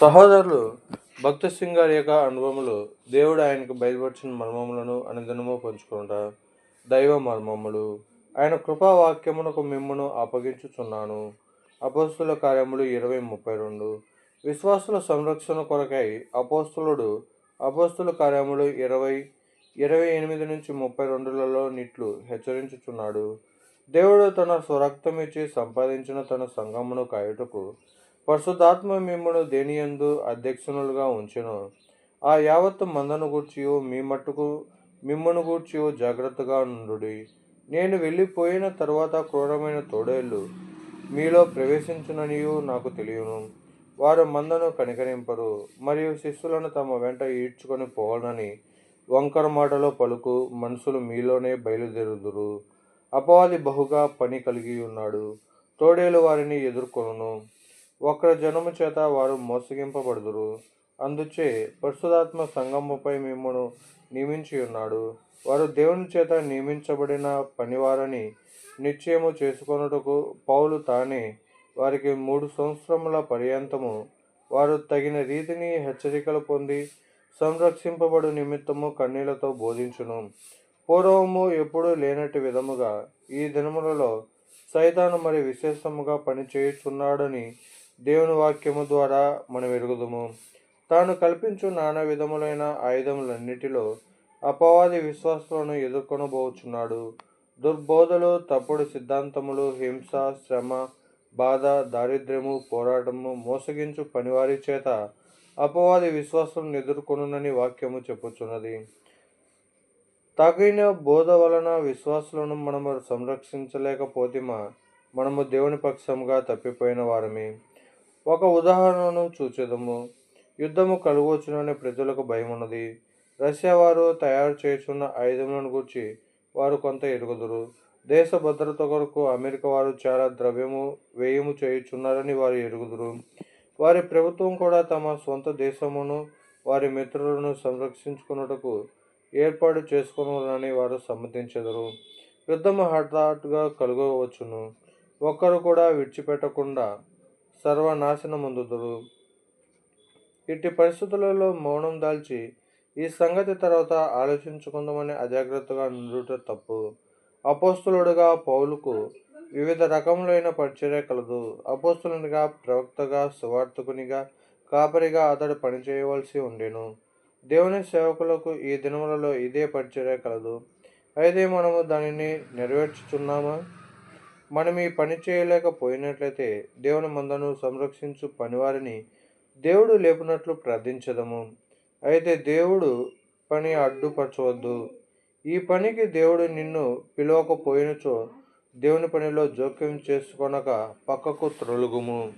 సహోదరులు భక్త సింగారి యొక్క అనుభవములు దేవుడు ఆయనకు బయలుపరిచిన మర్మములను అనుదినము పంచుకుంటా దైవ మర్మములు. ఆయన కృపావాక్యమునకు మిమ్మను అప్పగించుచున్నాను. అపోస్తుల కార్యములు ఇరవై ముప్పై రెండు. విశ్వాసుల సంరక్షణ కొరకై అపోస్తులుడు అపోస్తుల కార్యములు ఇరవై ఇరవై ఎనిమిది నుంచి ముప్పై రెండులలో నిట్లు హెచ్చరించుచున్నాడు. దేవుడు తన స్వరక్తమిచ్చి సంపాదించిన తన సంఘమును కాయుటకు పరిశుద్ధాత్మ మిమ్మను దేనియందు అధ్యక్షునులుగా ఉంచెను? ఆ యావత్తు మందను గూర్చియో మీ మట్టుకు మిమ్మను గూర్చియో జాగ్రత్తగా నుండు నేను వెళ్ళిపోయిన తర్వాత క్రూరమైన తోడేళ్ళు మీలో ప్రవేశించుననియు నాకు తెలియను. వారు మందను కనికరింపరు మరియు శిష్యులను తమ వెంట ఈడ్చుకొని పోవాలని వంకర మాటలో పలుకు మనుషులు మీలోనే బయలుదేరుదురు. అపవాది బహుగా పని కలిగి ఉన్నాడు. తోడేలు వారిని ఎదుర్కొనును. ఒకరి జనము చేత వారు మోసగింపబడుదురు. అందుచే పరిశుధాత్మ సంగముపై మిమ్మను నియమించి ఉన్నాడు. వారు దేవుని చేత నియమించబడిన పనివారని నిశ్చయము చేసుకొనుటకు పౌలు తానే వారికి మూడు సంవత్సరముల పర్యంతము వారు తగిన రీతిని హెచ్చరికలు పొంది సంరక్షింపబడు నిమిత్తము కన్నీళ్ళతో బోధించును. పూర్వము ఎప్పుడూ లేనట్టు విధముగా ఈ దినములలో సైతాను మరి విశేషముగా పనిచేయుచున్నాడని దేవుని వాక్యము ద్వారా మనం ఎరుగుదము. తాను కల్పించు నానా విధములైన ఆయుధములన్నిటిలో అపవాది విశ్వాసాలను ఎదుర్కొనబోచున్నాడు. దుర్బోధలు తప్పుడు సిద్ధాంతములు హింస శ్రమ బాధ దారిద్ర్యము పోరాటము మోసగించు పనివారి చేత అపవాది విశ్వాసం ఎదుర్కొనునని వాక్యము చెప్పుచున్నది. తగిన బోధ వలన విశ్వాసులను మనము సంరక్షించలేకపోతేమా? మనము దేవుని పక్షముగా తప్పిపోయిన వారమే. ఒక ఉదాహరణను చూచెదము యుద్ధము కలుగొచ్చునని ప్రజలకు భయం ఉన్నది రష్యా వారు తయారు చేస్తున్న ఆయుధములను గురించి వారు కొంత ఎరుగుదురు. దేశ భద్రత కొరకు అమెరికా వారు చాలా ద్రవ్యము వ్యయము చేయుచున్నారని వారు ఎరుగుదురు. వారి ప్రభుత్వం కూడా తమ సొంత దేశమును వారి మిత్రులను సంరక్షించుకున్నటకు ఏర్పాటు చేసుకున్నారని వారు సమ్మతించెదరు. యుద్ధము హఠాత్తుగా కలుగవచ్చును. ఒక్కరు కూడా విడిచిపెట్టకుండా సర్వనాశనముందుదురు. ఇట్టి పరిస్థితులలో మౌనం దాల్చి ఈ సంగతి తర్వాత ఆలోచించుకుందామని అజాగ్రత్తగా నుండుట తప్పు. అపోస్తులుడుగా పౌలుకు వివిధ రకములైన పరిచర్య కలదు. అపోస్తులునిగా ప్రవక్తగా సువార్థకునిగా కాపరిగా అతడు పనిచేయవలసి ఉండెను. దేవుని సేవకులకు ఈ దినములలో ఇదే పరిచర్య కలదు. అయితే మనము దానిని నెరవేర్చుచున్నామా? మనం ఈ పని చేయలేకపోయినట్లయితే దేవుని మందను సంరక్షించు పనివారిని దేవుడు లేపినట్లు ప్రార్థించదము. అయితే దేవుడు పని అడ్డుపరచవద్దు. ఈ పనికి దేవుడు నిన్ను పిలవకపోయినచో దేవుని పనిలో జోక్యం చేసుకొనక పక్కకు త్రొలుగుము.